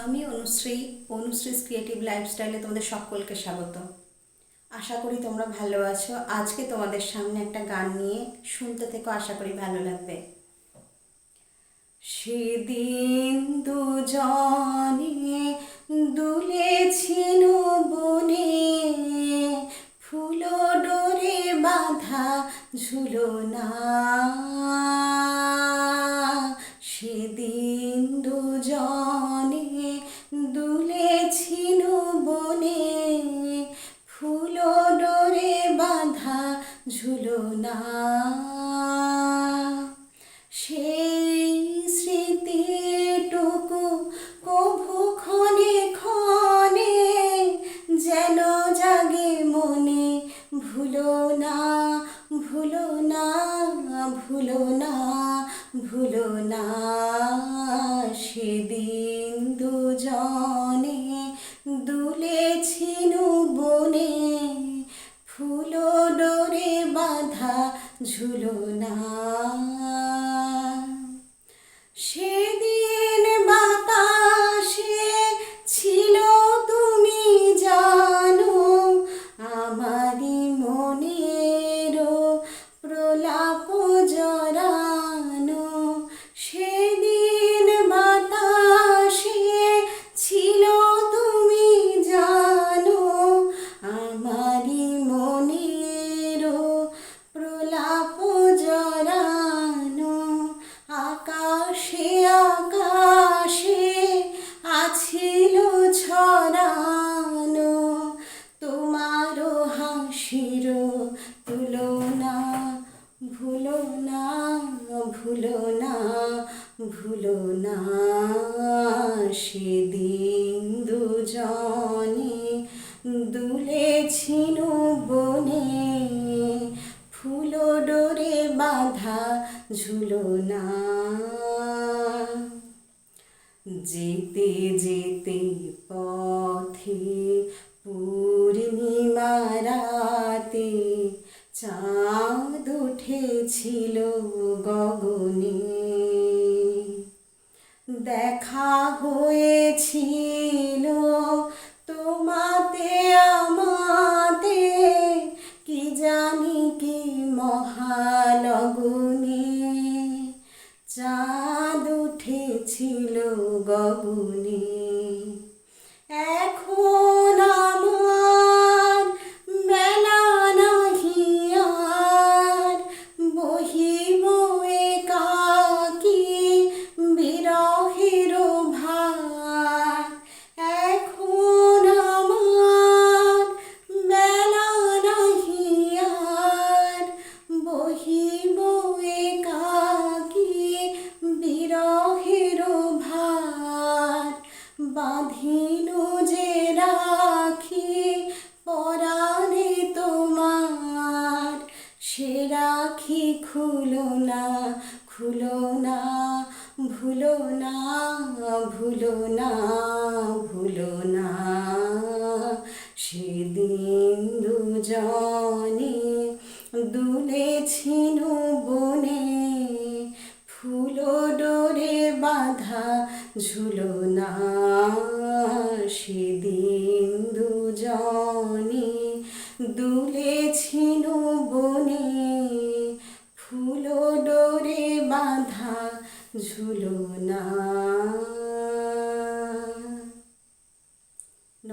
আমি অনুশ্রী, অনুশ্রীস ক্রিয়েটিভ লাইফস্টাইলে তোমাদের সকলকে স্বাগত। আশা করি তোমরা ভালো আছো। আজকে তোমাদের সামনে একটা গান নিয়ে শুনতে থেকে, আশা করি ভালো লাগবে। সেদিন দুজনে দুলেছিল বনে, ফুল ডোরে বাঁধা ঝুলনা সেদিন ভুলো না ভুলো না ভুলো না। সেদিন দুজনে দুলেছিল বনে ফুলো ডোরে বাধা ঝুলো না। সেদিন ভুলো না সেদিন দুজনে দুলেছিল বনে ফুলো ডোরে বাঁধা ঝুলো না। যেতে যেতে পথে পূর্ণিমা রাতে চাঁদ উঠেছিল গগনে। দেখা হয়েছিল তোমাতে আমাতে কি জানি কি মহালগুনে চাঁদ উঠেছিল খুলো না খুলো না, ভুলো না ভুলো না ভুলো না। সেদিন দুজনে দুলেছিল বনে, ফুলো ডোরে বাঁধা ঝুলো না। সেদিন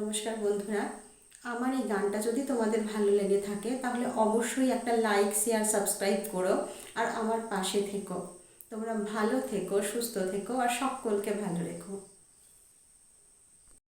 নমস্কার বন্ধুরা। আমার এই গানটা যদি তোমাদের ভালো লেগে থাকে, তাহলে অবশ্যই একটা লাইক শেয়ার সাবস্ক্রাইব করো আর আমার পাশে থেকো। তোমরা ভালো থেকো, সুস্থ থেকো আর সকলকে ভালো রেখো।